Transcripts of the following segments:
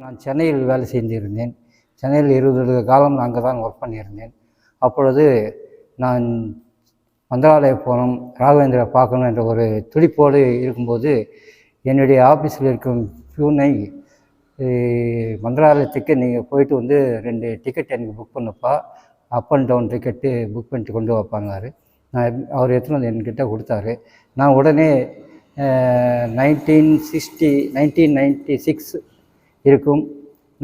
நான் சென்னையில் வேலை செய்திருந்தேன். சென்னையில் இருபது வருட காலம் நான் அங்கே தான் ஒர்க் பண்ணியிருந்தேன். அப்பொழுது நான் மந்திராலய போகணும் ராகவேந்திரா பார்க்கணும் என்ற ஒரு துடிப்போடு இருக்கும்போது என்னுடைய ஆஃபீஸில் இருக்கும் பியூனை மந்திராலயத்துக்கு நீங்கள் போயிட்டு வந்து ரெண்டு டிக்கெட் எனக்கு புக் பண்ணுப்பா. Up and down ticket book பண்ணிட்டு கொண்டு வைப்பாங்காரு நான் அவர் எடுத்துன்னு வந்து என்கிட்ட கொடுத்தாரு. நான் உடனே nineteen sixty nineteen ninety six இருக்கும்.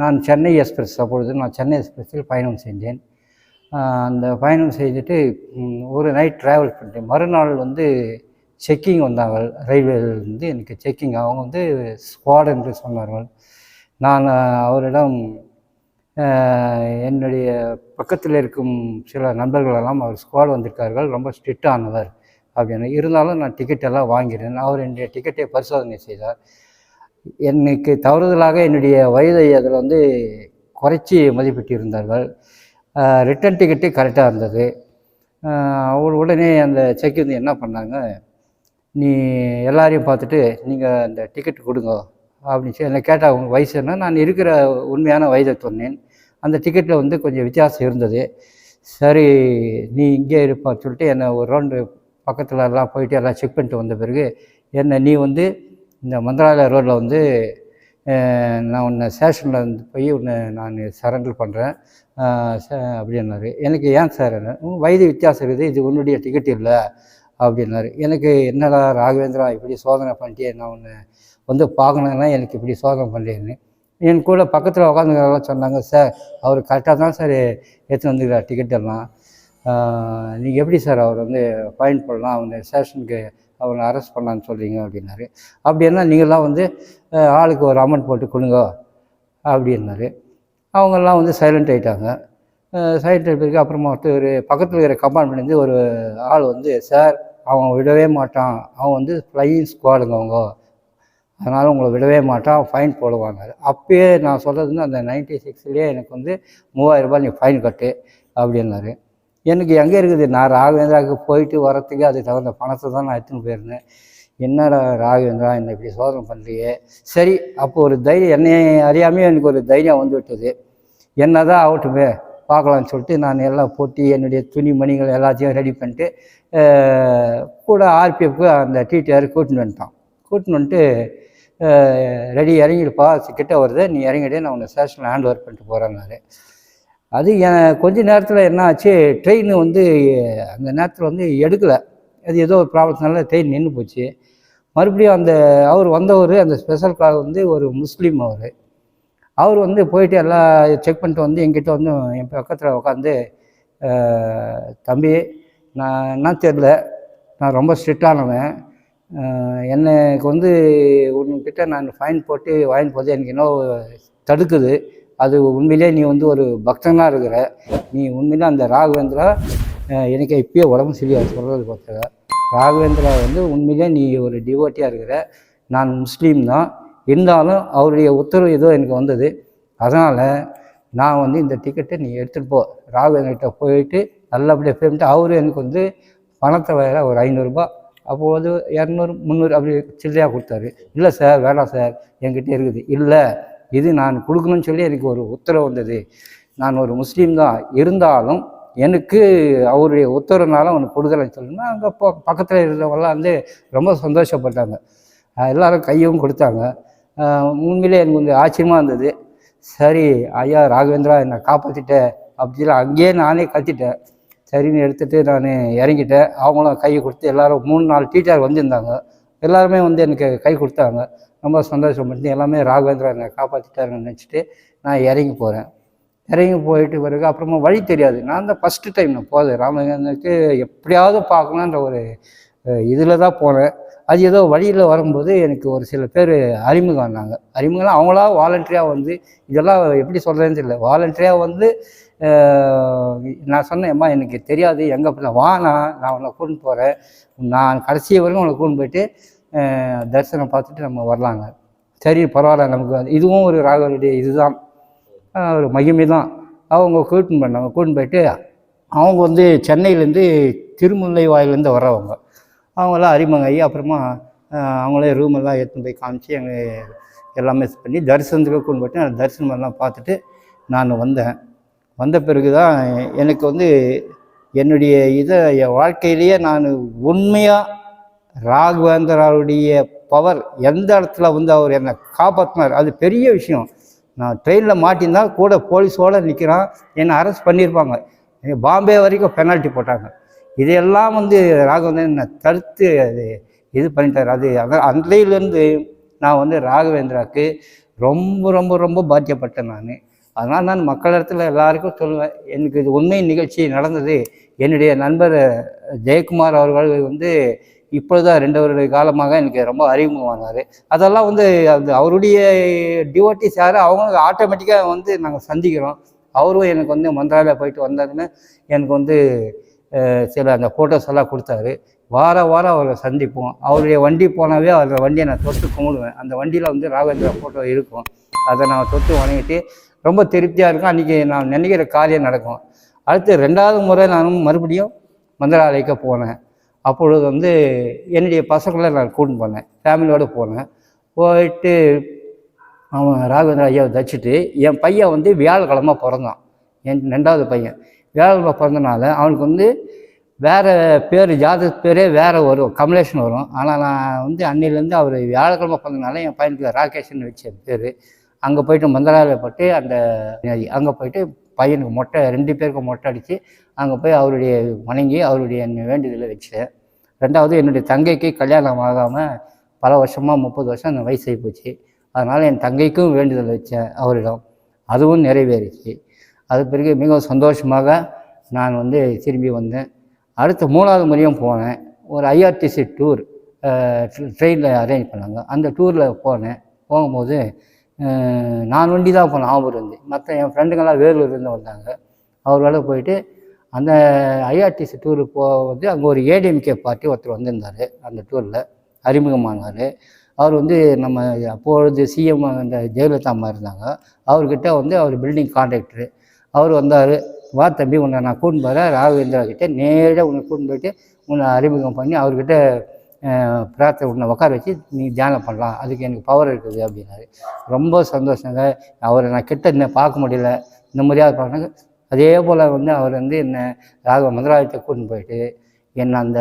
நான் சென்னை எக்ஸ்பிரஸ் அப்பொழுது நான் சென்னை எக்ஸ்பிரஸில் பயணம் செஞ்சேன். அந்த பயணம் செய்துட்டு ஒரு நைட் ட்ராவல் பண்ணிட்டேன். மறுநாள் வந்து செக்கிங் வந்தாங்க. ரயில்வேலேருந்து எனக்கு செக்கிங் அவங்க வந்து ஸ்குவாட் என்று சொன்னார்கள். நான் அவரிடம் என்னுடைய பக்கத்தில் இருக்கும் சில நண்பர்களெல்லாம் அவர் ஸ்குவாட் வந்திருக்கார்கள். ரொம்ப ஸ்ட்ரிக்டானவர் அப்படின்னு இருந்தாலும் நான் டிக்கெட்டெல்லாம் வாங்கிடுறேன் அவர் என்னுடைய டிக்கெட்டை பரிசோதனை செய்தார். எனக்கு தவறுதலாக என்னுடைய வயதை அதில் வந்து குறைச்சி மதிப்பிட்டிருந்தார்கள். ரிட்டன் டிக்கெட்டு கரெக்டாக இருந்தது. அவர் உடனே அந்த செக் வந்து என்ன பண்ணாங்க? நீ எல்லாரையும் பார்த்துட்டு நீங்கள் அந்த டிக்கெட் கொடுங்க அப்படின்னு சொல்லி என்னை கேட்டால் உங்கள் வயசு என்ன? நான் இருக்கிற உண்மையான வயதை சொன்னேன். அந்த டிக்கெட்டில் வந்து கொஞ்சம் வித்தியாசம் இருந்தது. சரி நீ இங்கே இருப்பான்னு சொல்லிட்டு என்னை ஒரு ரவுண்டு பக்கத்தில் எல்லாம் போயிட்டு எல்லாம் செக் பண்ணிட்டு வந்த பிறகு என்னை நீ வந்து இந்த மந்திராலய ரோட்டில் வந்து நான் உன்னை ஸ்டேஷனில் வந்து போய் உன்னை நான் சரண்டர் பண்ணுறேன் அப்படின்னாரு. எனக்கு ஏன் சார் என்ன? "உன் வயது வித்தியாசம் இருக்குது. இது உன்னுடைய டிக்கெட் இல்லை. அப்படின்னாரு. எனக்கு என்னடா ராகவேந்திரா இப்படி சோதனை பண்ணிட்டே நான் உன்னை வந்து பார்க்கணுன்னா எனக்கு இப்படி சோதனை பண்ணுறேன்னு என் கூட பக்கத்தில் உட்காந்துக்கிறவங்க சொன்னாங்க சார் அவர் கரெக்டாக தான் சார் எடுத்துன்னு வந்துக்கிறார் டிக்கெட் எல்லாம். நீங்கள் எப்படி சார் அவர் வந்து பாயிண்ட் பண்ணலாம்? அவனை ஸ்டேஷனுக்கு அவனை அரெஸ்ட் பண்ணான்னு சொல்கிறீங்க அப்படின்னாரு. அப்படின்னா நீங்களாம் வந்து ஆளுக்கு ஒரு அமௌண்ட் போட்டு கொடுங்க அப்படின்னாரு அவங்கெல்லாம் வந்து சைலண்ட் ஆகிட்டாங்க சைலண்ட் ஆகிட்டு அப்புறமா ஒரு பக்கத்தில் இருக்கிற கம்பார்ட்மெண்ட்லேருந்து ஒரு ஆள் வந்து சார் அவன் விடவே மாட்டான். அவன் வந்து ஃப்ளையிங் ஸ்குவாடுங்க அவங்க. அதனால் உங்களை விடவே மாட்டான். ஃபைன் போடுவாங்க அப்பயே நான் சொல்கிறதுன்னா அந்த நைன்டி சிக்ஸ்லேயே எனக்கு வந்து மூவாயிரம் ரூபாய் நீ ஃபைன் கட்டு அப்படின்னாரு எனக்கு எங்கே இருக்குது? நான் ராகவேந்திராவுக்கு போயிட்டு வரத்துக்கு அதுக்கு தகுந்த பணத்தை தான் நான் எடுத்துன்னு போயிருந்தேன். என்னடா ராகவேந்திரா என்னை இப்படி சோதனை பண்ணுறியே சரி அப்போ ஒரு தைரியம் என்னை அறியாமே எனக்கு ஒரு தைரியம் வந்து விட்டது. என்ன தான் ஆகட்டுமே பார்க்கலான்னு சொல்லிட்டு நான் எல்லாம் போட்டி என்னுடைய துணி மணிகள் எல்லாத்தையும் ரெடி பண்ணிட்டு கூட ஆர்பிஎஃப்க்கு அந்த டிடிஆர் கூட்டின்னு வந்துட்டான். கூட்டின்னு வந்துட்டு ரெடி இறங்கிடுப்பா கிட்ட வருது. நீ இறங்கிடு நான் உன்னை ஸ்டேஷனில் ஹேண்ட் ஓவர் பண்ணிட்டு போகிறேன்னாரு அது என் கொஞ்ச நேரத்தில் என்ன ஆச்சு ட்ரெயின் வந்து அந்த நேரத்தில் வந்து எடுக்கலை. அது ஏதோ ஒரு ப்ராப்ளத்தினால ட்ரெயின் நின்று போச்சு. மறுபடியும் அந்த அவர் வந்தவர் அந்த ஸ்பெஷல் கார் வந்து ஒரு முஸ்லீம் அவர். அவர் வந்து போயிட்டு எல்லாம் செக் பண்ணிட்டு வந்து எங்கிட்ட வந்து என் பக்கத்தில் உட்காந்து தம்பி நான் என்ன தெரில. நான் ரொம்ப ஸ்ட்ரிக்டானவன் எனக்கு வந்து உன்கிட்ட நான் ஃபைன் போட்டு வாங்கி போது எனக்கு இன்னும் தடுக்குது. அது உண்மையிலே நீ வந்து ஒரு பக்தனாக இருக்கிற நீ உண்மையிலே அந்த ராகவேந்திரா எனக்கு இப்பயே உடம்பு சரியா சொல்கிறது பார்த்துக்க. ராகவேந்திரா வந்து உண்மையிலே நீ ஒரு டிவோட்டியாக இருக்கிற நான் முஸ்லீம் தான். இருந்தாலும் அவருடைய உத்தரவு ஏதோ எனக்கு வந்தது. அதனால் நான் வந்து இந்த டிக்கெட்டை நீ எடுத்துகிட்டு போ. ராகவேந்திரகிட்ட போயிட்டு நல்லபடியாக பேமெண்ட் அவரு எனக்கு வந்து பணத்தை வேற ஒரு ஐநூறுரூபா அப்போது இரநூறு முந்நூறு அப்படி சில்லையாக கொடுத்தாரு. இல்லை சார் வேணாம் சார் என்கிட்ட இருக்குது. இல்லை இது நான் கொடுக்கணும்னு சொல்லி எனக்கு ஒரு உத்தரவு வந்தது. நான் ஒரு முஸ்லீம் தான். இருந்தாலும் எனக்கு அவருடைய உத்தரவுனால அவனுக்கு கொடுக்கலன்னு சொல்லுன்னா அங்கே போ பக்கத்தில் இருந்தவங்களாம் வந்து ரொம்ப சந்தோஷப்பட்டாங்க. எல்லாரும் கையும் கொடுத்தாங்க. உண்மையிலே எனக்கு கொஞ்சம் ஆச்சரியமாக இருந்தது. சரி ஐயா ராகவேந்திரா என்னை காப்பாற்றிட்டேன் அப்படின்னு அங்கேயே நானே கத்திட்டேன். சரின்னு எடுத்துகிட்டு நான் இறங்கிட்டேன். அவங்களும் கை கொடுத்து எல்லோரும் மூணு நாலு டீச்சர் வந்திருந்தாங்க. எல்லாருமே வந்து எனக்கு கை கொடுத்தாங்க. ரொம்ப சந்தோஷப்பட்டு எல்லாமே ராகவேந்திரா என்னை காப்பாற்றிட்டாருன்னு நினச்சிட்டு நான் இறங்கி போகிறேன் இறங்கி போயிட்டு பிறகு அப்புறமா வழி தெரியாது. நான் தான் ஃபஸ்ட்டு டைம் நான் போகுது ராமலிங்கனுக்கு எப்படியாவது பார்க்கணுன்ற ஒரு இதில் தான் போனேன் அது ஏதோ வழியில் வரும்போது எனக்கு ஒரு சில பேர் அறிமுகம் ஆனாங்க. அறிமுகம்லாம் அவங்களா வாலண்டரியாக வந்து இதெல்லாம் எப்படி சொல்கிறேன்னு தெரியல. வாலண்டரியாக வந்து நான் சொன்னேன்ம்மா எனக்கு தெரியாது. எங்கே போய் வா நான் நான் உன்னை கூட்டின்னு போகிறேன் நான் கடைசி வரைக்கும் உன்னை கூட்டின்னு போயிட்டு தரிசனம் பார்த்துட்டு நம்ம வரலாங்க. சரி பரவாயில்ல நமக்கு இதுவும் ஒரு ராகவனுடைய இதுதான். ஒரு மகிமை தான் அவங்க கூட்டின்னு பண்ணாங்க கூட்டின்னு போயிட்டு அவங்க வந்து சென்னையிலேருந்து திருமுல்லை வாயிலேருந்து வர்றவங்க. அவங்களாம் அறிமுகம் ஆகி அப்புறமா அவங்களே அவங்களே ரூமெல்லாம் எடுத்துன்னு போய் காமிச்சு எங்கள் எல்லாமே பண்ணி தரிசனத்துக்கு கொண்டு போயிட்டு நான் தரிசனம் எல்லாம் பார்த்துட்டு நான் வந்தேன். வந்த பிறகு தான் எனக்கு வந்து என்னுடைய இதை என் வாழ்க்கையிலேயே நான் உண்மையாக ராகவேந்தராவுடைய பவர் எந்த இடத்துல வந்து அவர் என்னை காப்பாற்றினார் அது பெரிய விஷயம். நான் ட்ரெயினில் மாட்டியிருந்தா கூட போலீஸோடு நிற்கிறான் என்னை அரெஸ்ட் பண்ணியிருப்பாங்க. பாம்பே வரைக்கும் பெனால்ட்டி போட்டாங்க. இதையெல்லாம் வந்து ராகவேந்திரன் தடுத்து அது இது பண்ணிட்டார். அது அத அன்றையிலேருந்து நான் வந்து ராகவேந்திராவுக்கு ரொம்ப ரொம்ப ரொம்ப பாத்தியப்பட்டேன் நான். அதனால் நான் மக்கள் இடத்துல எல்லாருக்கும் சொல்லுவேன் எனக்கு இது உண்மை நிகழ்ச்சி நடந்தது. என்னுடைய நண்பர் ஜெயக்குமார் அவர்கள் வந்து இப்பொழுதான் ரெண்டு வருட காலமாக எனக்கு ரொம்ப அறிமுகமானார். அதெல்லாம் வந்து அது அவருடைய டிவோட்டிஸ் யார் அவங்க ஆட்டோமேட்டிக்காக வந்து நாங்கள் சந்திக்கிறோம். அவரும் எனக்கு வந்து மந்திராலயா போயிட்டு வந்தாருன்னு எனக்கு வந்து சில அந்த ஃபோட்டோஸ் எல்லாம் கொடுத்தாரு. வார வாரம் அவரை சந்திப்போம். அவருடைய வண்டி போனாவே அவரோட வண்டியை நான் தொட்டு கும்பிடுவேன். அந்த வண்டியில் வந்து ராகவேந்திரா ஃபோட்டோ இருக்கும். அதை நான் தொட்டு வணங்கிட்டு ரொம்ப திருப்தியாக இருக்கும். அன்றைக்கி நான் நினைக்கிற காரியம் நடக்கும். அடுத்து ரெண்டாவது முறை நானும் மறுபடியும் மந்திராலயக்க போனேன். அப்பொழுது வந்து என்னுடைய பசங்களை நான் கூட்டின்னு போனேன். ஃபேமிலியோடு போனேன். போயிட்டு அவன் ராகவேந்திர ஐயாவை தச்சுட்டு என் பையன் வந்து வியாழக்கிழமை பிறந்தான். என் ரெண்டாவது பையன். வியாழக்கிழமை பிறந்தனால அவனுக்கு வந்து வேறு பேர் ஜாதக பேரே வேறு வரும் கமலேஷன் வரும். ஆனால் நான் வந்து அன்னையிலேருந்து அவர் வியாழக்கிழமை பிறந்தனால என் பையனுக்கு ராகேஷ்னு வச்ச பேர். அங்கே போயிட்டு மந்திராலயப்பட்டு அந்த அங்கே போயிட்டு பையனுக்கு மொட்டை ரெண்டு பேருக்கு மொட்டை அடித்து அங்கே போய் அவருடைய வணங்கி அவருடைய வேண்டுதலை வச்சேன். ரெண்டாவது என்னுடைய தங்கைக்கு கல்யாணம் ஆகாமல் பல வருஷமாக முப்பது வருஷம் அந்த வயசாகி போச்சு. அதனால் என் தங்கைக்கும் வேண்டுதல் வச்சேன் அவரிடம். அதுவும் நிறைவேறிச்சு. அது பிறகு மிகவும் சந்தோஷமாக நான் வந்து திரும்பி வந்தேன். அடுத்த மூணாவது முறையும் போனேன். ஒரு ஐஆர்டிசி டூர் ட்ரெயினில் அரேஞ்ச் பண்ணாங்க. அந்த டூரில் போனேன். போகும்போது நான் வண்டி தான் போனேன். ஆவூர் இருந்து. மற்ற என் ஃப்ரெண்டுங்கெல்லாம் வேலூர்லேருந்து வந்தாங்க. அவரோட போயிட்டு அந்த ஐஆர்டிசி டூரு போகும்போது அங்கே ஒரு ஏடிஎம்கே பார்ட்டி ஒருத்தர் வந்திருந்தார். அந்த டூரில் அறிமுகமானார். அவர் வந்து நம்ம அப்பொழுது சிஎம் அந்த ஜெயலலிதா அம்மா இருந்தாங்க. அவர்கிட்ட வந்து அவர் பில்டிங் கான்ட்ராக்டரு அவர் வந்தார் வா தம்பி உன்னை நான் கூட்டின்னு போகிறேன் ராகவேந்திரா கிட்டே நேராக உன்னை கூட்டின்னு போயிட்டு உன்னை அறிமுகம் பண்ணி அவர்கிட்ட பிரார்த்தனை உன்னை உட்கார வச்சு நீ தியானம் பண்ணலாம். அதுக்கு எனக்கு பவர் இருக்குது அப்படின்னாரு. ரொம்ப சந்தோஷங்க. அவரை நான் கிட்ட என்ன பார்க்க முடியல. இந்த மாதிரியாக பார்க்கணும் அதே போல் வந்து அவர் வந்து என்னை ராகவ மந்திராலயத்தை கூட்டின்னு போயிட்டு என்னை அந்த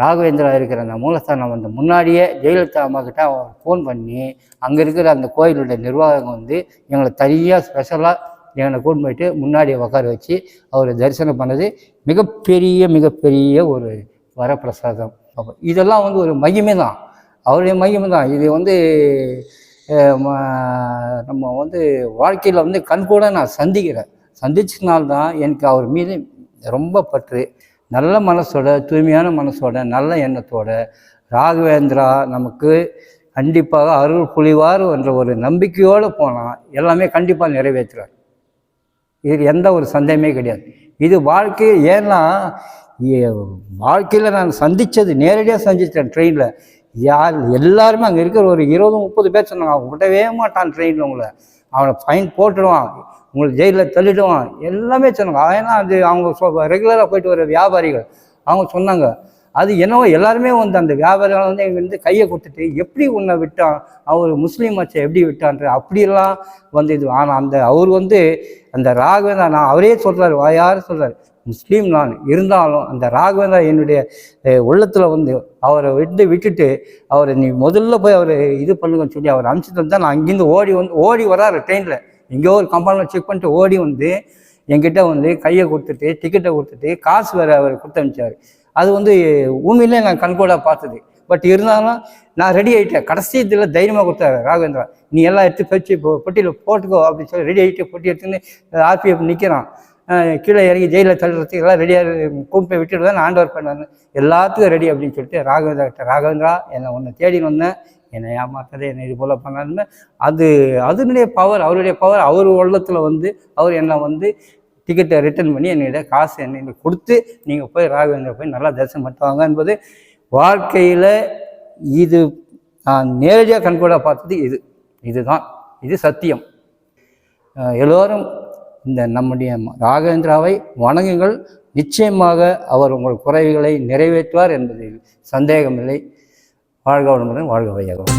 ராகவேந்திரா இருக்கிற அந்த மூலஸ்தானம் வந்து முன்னாடியே ஜெயலலிதா அம்மா கிட்ட அவர் ஃபோன் பண்ணி அங்கே இருக்கிற அந்த கோயிலுடைய நிர்வாகம் வந்து எங்களை தனியாக ஸ்பெஷலாக என்னை கூட்டு போயிட்டு முன்னாடி உட்கார வச்சு அவரை தரிசனம் பண்ணது மிகப்பெரிய மிகப்பெரிய ஒரு வரப்பிரசாதம். அப்போ இதெல்லாம் வந்து ஒரு மகிமை தான். அவருடைய மகிமை தான். இது வந்து நம்ம வந்து வாழ்க்கையில் வந்து கண்கூட நான் சந்திக்கிறேன் சந்திச்சனால்தான் எனக்கு அவர் மீது ரொம்ப பற்று. நல்ல மனசோட தூய்மையான மனசோட நல்ல எண்ணத்தோட ராகவேந்திரா நமக்கு கண்டிப்பாக அருள் புலிவார் என்ற ஒரு நம்பிக்கையோடு போனால் எல்லாமே கண்டிப்பாக நிறைவேற்றுறார் இது எந்த ஒரு சந்தேகமே கிடையாது. இது வாழ்க்கையை ஏன்னா வாழ்க்கையில் நான் சந்தித்தது நேரடியாக சந்தித்தேன் ட்ரெயினில் யார் எல்லாருமே அங்கே இருக்கிற ஒரு இருபது முப்பது பேர் சொன்னாங்க அவன் விடவே மாட்டான் ட்ரெயினில் உங்களை. அவனை ஃபைன் போட்டுடுவான். உங்களை ஜெயிலில் தள்ளிடுவான். எல்லாமே சொன்னாங்க. ஏன்னா அது அவங்க ரெகுலராக போயிட்டு வர வியாபாரிகள் அவங்க சொன்னாங்க அது என்னவோ எல்லாருமே வந்து அந்த வியாபாரிகள் வந்து எங்க வந்து கையை கொடுத்துட்டு எப்படி உன்னை விட்டான்? அவர் முஸ்லீம் மச்சை எப்படி விட்டான்ற அப்படியெல்லாம் வந்து இது. ஆனால் அந்த அவர் வந்து அந்த ராகவேந்தா நான் அவரே சொல்கிறார் யார் சொல்கிறார் முஸ்லீம் நான் இருந்தாலும் அந்த ராகவேந்தா என்னுடைய உள்ளத்தில் வந்து அவரை விட்டு விட்டுட்டு அவரை நீ முதல்ல போய் அவர் இது பண்ணுங்கன்னு சொல்லி அவர் அனுப்பிச்சு தான் நான் அங்கேருந்து ஓடி வந்து ஓடி வராரு ட்ரெயினில் எங்கேயோ ஒரு கம்பார்ட்மெண்ட் செக் பண்ணிட்டு ஓடி வந்து என்கிட்ட வந்து கையை கொடுத்துட்டு டிக்கெட்டை கொடுத்துட்டு காசு வேறு அவர் கொடுத்து அனுப்பிச்சார். அது வந்து உண்மையிலே நான் கண்கூடாக பார்த்தது. பட் இருந்தாலும் நான் ரெடி ஆகிட்டேன் கடைசி இதில் தைரியமாக கொடுத்தாரு ராகவேந்திரா. நீ எல்லாம் எடுத்து பச்சு பொட்டியில் போட்டுக்கோ அப்படின்னு சொல்லி ரெடி ஆகிட்டு பொட்டி எடுத்துன்னு ஆர்பிஎஃப் நிற்கிறான் கீழே இறங்கி ஜெயிலில் தள்ளுறதுக்கு எல்லாம் ரெடியாக கூப்பிட்டு போய் விட்டுட்டு தான் ஆண்டவர் பண்ணாங்க எல்லாத்துக்கும் ரெடி அப்படின்னு சொல்லிட்டு ராகவேந்திரா கிட்ட ராகவேந்திரா என்னை ஒன்று தேடி வந்தேன் என்னை ஏமாத்தாதே என்னை இது போல் பண்ணாருன்னு அது அதனுடைய பவர் அவருடைய பவர் அவர் உள்ளத்தில் வந்து அவர் என்னை வந்து டிக்கெட்டை ரிட்டர்ன் பண்ணி என்னிட காசு என்ன கொடுத்து நீங்கள் போய் ராகவேந்திரா போய் நல்லா தரிசனம் பண்ணுவாங்க என்பது வாழ்க்கையில் இது நான் நேரடியாக கண்கூடாக பார்த்தது இது. இதுதான். இது சத்தியம். எல்லோரும் இந்த நம்முடைய ராகவேந்திராவை வணங்குங்கள். நிச்சயமாக அவர் உங்கள் குறைவுகளை நிறைவேற்றுவார் என்பதில் சந்தேகமில்லை. வாழ்க வளமுடன் வாழ்க வையகம்.